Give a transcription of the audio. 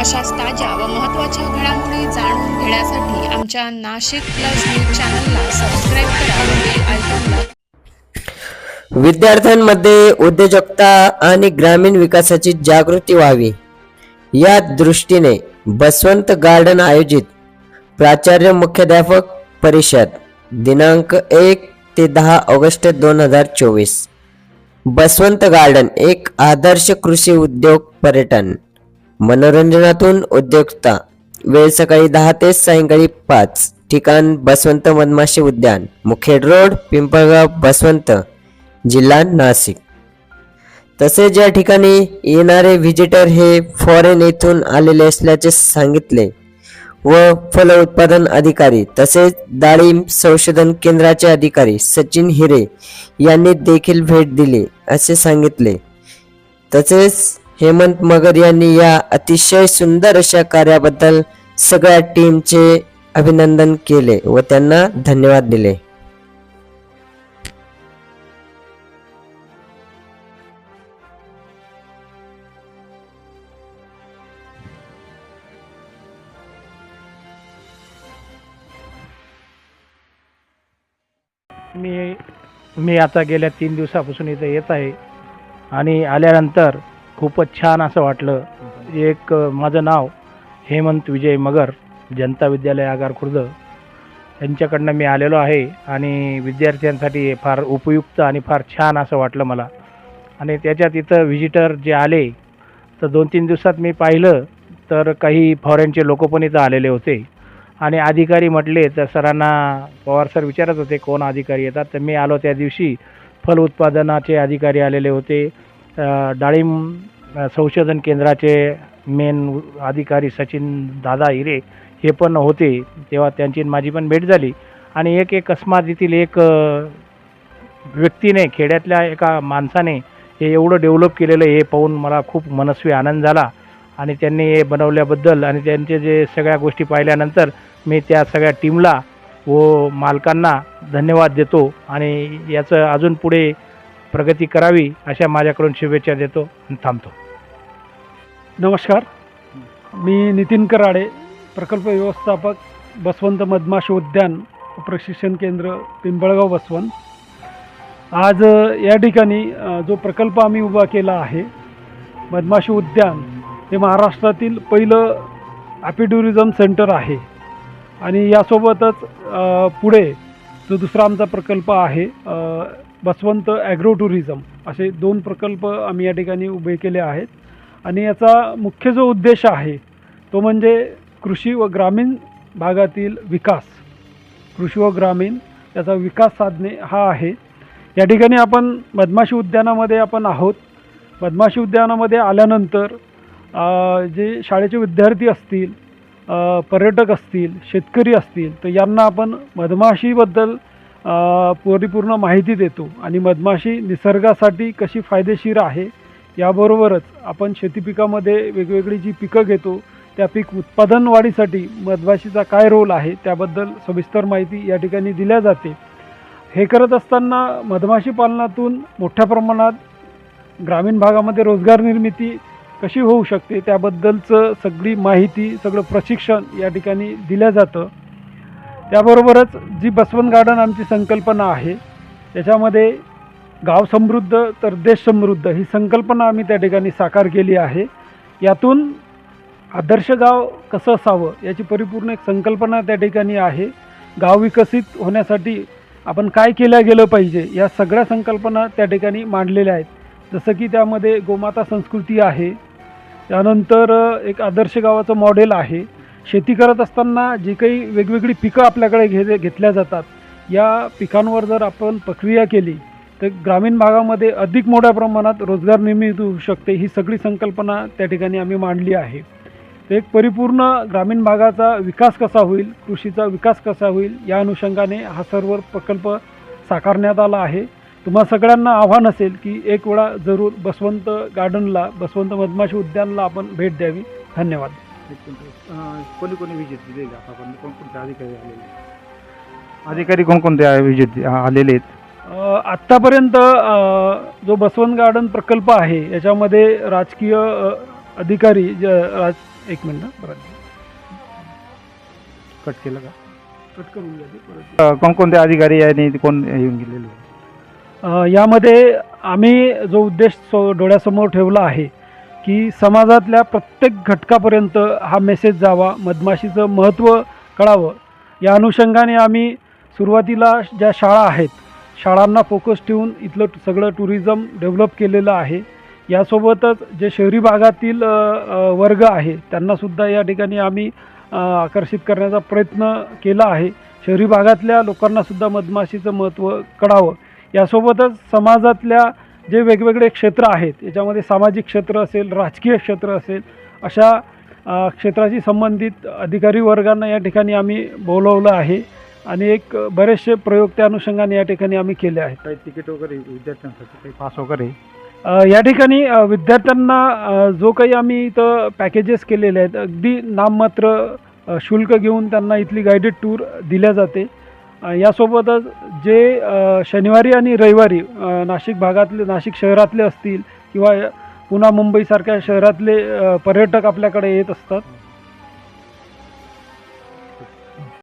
अशाच ताज्या व महत्त्वाच्या घडामोडी जाणून घेण्यासाठी आमच्या नाशिक प्लस न्यूज चॅनलला सबस्क्राईब करा व बेल आयकॉनला विद्यार्थ्यांमध्ये उद्योजकता आणि ग्रामीण विकासाची जागृती व्हावी. या दृष्टीने बसवंत गार्डन आयोजित प्राचार्य मुख्याध्यापक परिषद दिनांक एक ते दहा ऑगस्ट दोन हजार चोवीस. बसवंत गार्डन एक आदर्श कृषी उद्योग पर्यटन. मनोरंजनातून उद्योगता वेळ सकाळी दहा ते सायंकाळी पाच. ठिकाण बसवंत मधमाशी उद्यान. मुखेड रोड पिंपळगाव बसवंत. जिल्हा नाशिक. तसेच या ठिकाणी येणारे व्हिजिटर हे फॉरेन येथून आलेले असल्याचे सांगितले व फल उत्पादन अधिकारी तसेच डाळिंब संशोधन केंद्राचे अधिकारी सचिन हिरे यांनी देखील भेट दिली असे सांगितले. तसेच हेमंत मगर यांनी या अतिशय सुंदर अशा कार्याबद्दल सगळ्या टीमचे अभिनंदन केले व त्यांना धन्यवाद दिले. मी मी आता गेल्या तीन दिवसापासून इथं येत आहे आणि आल्यानंतर खूपच छान असं वाटलं. एक माझं नाव हेमंत विजय मगर जनता विद्यालय आगार खुर्द. यांच्याकडनं मी आलेलो आहे आणि विद्यार्थ्यांसाठी फार उपयुक्त आणि फार छान असं वाटलं मला. आणि त्याच्यात इथं व्हिजिटर जे आले तर दोन तीन दिवसात मी पाहिलं तर काही फॉरेनचे लोक पण इथं आलेले होते. आणि अधिकारी म्हटले तर सरांना पवार सर विचारत होते कोण अधिकारी येतात? तर मी आलो त्या दिवशी फल उत्पादनाचे अधिकारी आलेले होते. डाळिंब संशोधन केंद्राचे मेन अधिकारी सचिन दादा हिरे हे पण होते तेव्हा त्यांची माझी पण भेट झाली. आणि एक एक अस्मात येथील एक व्यक्तीने खेड्यातल्या एका माणसाने हे एवढं डेव्हलप केलेलं हे पाहून मला खूप मनस्वी आनंद झाला. आणि त्यांनी हे बनवल्याबद्दल आणि त्यांचे जे सगळ्या गोष्टी पाहिल्यानंतर मी त्या सगळ्या टीमला व मालकांना धन्यवाद देतो. आणि याचं अजून पुढे प्रगती करावी अशा माझ्याकडून शुभेच्छा देतो आणि थांबतो. नमस्कार. मी नितीन कराडे प्रकल्प व्यवस्थापक बसवंत मधमाशी उद्यान प्रशिक्षण केंद्र पिंपळगाव बसवंत. आज या ठिकाणी जो प्रकल्प आम्ही उभा केला आहे मधमाशी उद्यान हे महाराष्ट्रातील पहिलं ॲपिटुरिझम सेंटर आहे. आणि यासोबतच पुढे जो दुसरा आमचा प्रकल्प आहे बसवंत ॲग्रो टुरिझम असे दोन प्रकल्प आम्ही या ठिकाणी उभे केले आहेत. आणि याचा मुख्य जो उद्देश आहे तो म्हणजे कृषी व ग्रामीण भागातील विकास. कृषी व ग्रामीण याचा विकास साधणे हा आहे. या ठिकाणी आपण मधमाशी उद्यानामध्ये आपण आहोत. मधमाशी उद्यानामध्ये आल्यानंतर जे शाळेचे विद्यार्थी असतील पर्यटक असतील शेतकरी असतील तर यांना आपण मधमाशीबद्दल परिपूर्ण माहिती देतो आणि मधमाशी निसर्गासाठी कशी फायदेशीर आहे याबरोबरच आपण शेती पिकामध्ये वेगवेगळी जी पिकं घेतो त्या पीक उत्पादन वाढीसाठी मधमाशीचा काय रोल आहे त्याबद्दल सविस्तर माहिती या ठिकाणी दिल्या जाते. हे करत असताना मधमाशी पालनातून मोठ्या प्रमाणात ग्रामीण भागामध्ये रोजगार निर्मिती कशी होऊ शकते त्याबद्दलचं सगळी माहिती सगळं प्रशिक्षण या ठिकाणी दिलं जातं. त्याबरोबरच जी बसवंत गार्डन आमची संकल्पना आहे त्याच्यामध्ये गाव समृद्ध तर देश समृद्ध ही संकल्पना आम्ही त्या ठिकाणी साकार केली आहे. यातून आदर्श गाव कसं असावं याची परिपूर्ण एक संकल्पना त्या ठिकाणी आहे. गाव विकसित होण्यासाठी आपण काय केलं गेलं पाहिजे या सगळ्या संकल्पना त्या ठिकाणी मांडलेल्या आहेत. जसं की त्यामध्ये गोमाता संस्कृती आहे. त्यानंतर एक आदर्श गावाचं मॉडेल आहे. शेती करत असताना जी काही वेगवेगळी पिकं आपल्याकडे घे घेतल्या जातात या पिकांवर जर आपण प्रक्रिया केली तर ग्रामीण भागामध्ये अधिक मोठ्या प्रमाणात रोजगार निर्मिती होऊ शकते ही सगळी संकल्पना त्या ठिकाणी आम्ही मांडली आहे. एक परिपूर्ण ग्रामीण भागाचा विकास कसा होईल कृषीचा विकास कसा होईल या अनुषंगाने हा सर्व प्रकल्प साकारण्यात आला आहे. तुम्हा सगळ्यांना आव्हान असेल की एक वेळा जरूर बसवंत गार्डनला बसवंत मधमाशी उद्यानला आपण भेट द्यावी. धन्यवाद. कोणी कोणी व्हिजिट दिले आतापर्यंत कोणकोणते अधिकारी आलेले अधिकारी कोणकोणते व्हिजिट आलेले आहेत? अ, आत्तापर्यंत अ, जो बसवंत गार्डन प्रकल्प आहे याच्यामध्ये राजकीय अ, अधिकारी ज राज एक मिनिट हं, परत कट केलं का? कट करून घ्या ते परत अ, कोणकोणते अधिकारी आणि कोण येऊन गेलेले अ, यामध्ये आम्ही जो उद्देश सो डोळ्यासमोर ठेवला आहे की समाजातल्या प्रत्येक घटकापर्यंत हा मेसेज जावा मधमाशीचं महत्त्व कळावं. या अनुषंगाने आम्ही सुरुवातीला ज्या शाळा आहेत शाळांना फोकस ठेवून इथलं सगळं टुरिझम डेव्हलप केलेलं आहे. यासोबतच जे शहरी भागातील वर्ग आहे त्यांनासुद्धा या ठिकाणी आम्ही आकर्षित करण्याचा प्रयत्न केला आहे. शहरी भागातल्या लोकांनासुद्धा मधमाशीचं महत्त्व कळावं. यासोबतच समाजातल्या जे वेगवेगळे क्षेत्र आहेत याच्यामध्ये सामाजिक क्षेत्र असेल राजकीय क्षेत्र असेल अशा क्षेत्राशी संबंधित अधिकारी वर्गांना या ठिकाणी आम्ही बोलवलं आहे आणि एक बरेचसे प्रयोग त्या अनुषंगाने या ठिकाणी आम्ही केले आहेत. काही तिकीट वगैरे विद्यार्थ्यांसाठी काही पास वगैरे? या ठिकाणी विद्यार्थ्यांना जो काही आम्ही इथं पॅकेजेस केलेले आहेत अगदी नाममात्र शुल्क घेऊन त्यांना इथली गायडेड टूर दिल्या जाते. यासोबतच जे शनिवारी आणि रविवारी नाशिक भागातले नाशिक शहरातले असतील किंवा पुन्हा मुंबईसारख्या शहरातले पर्यटक आपल्याकडे येत असतात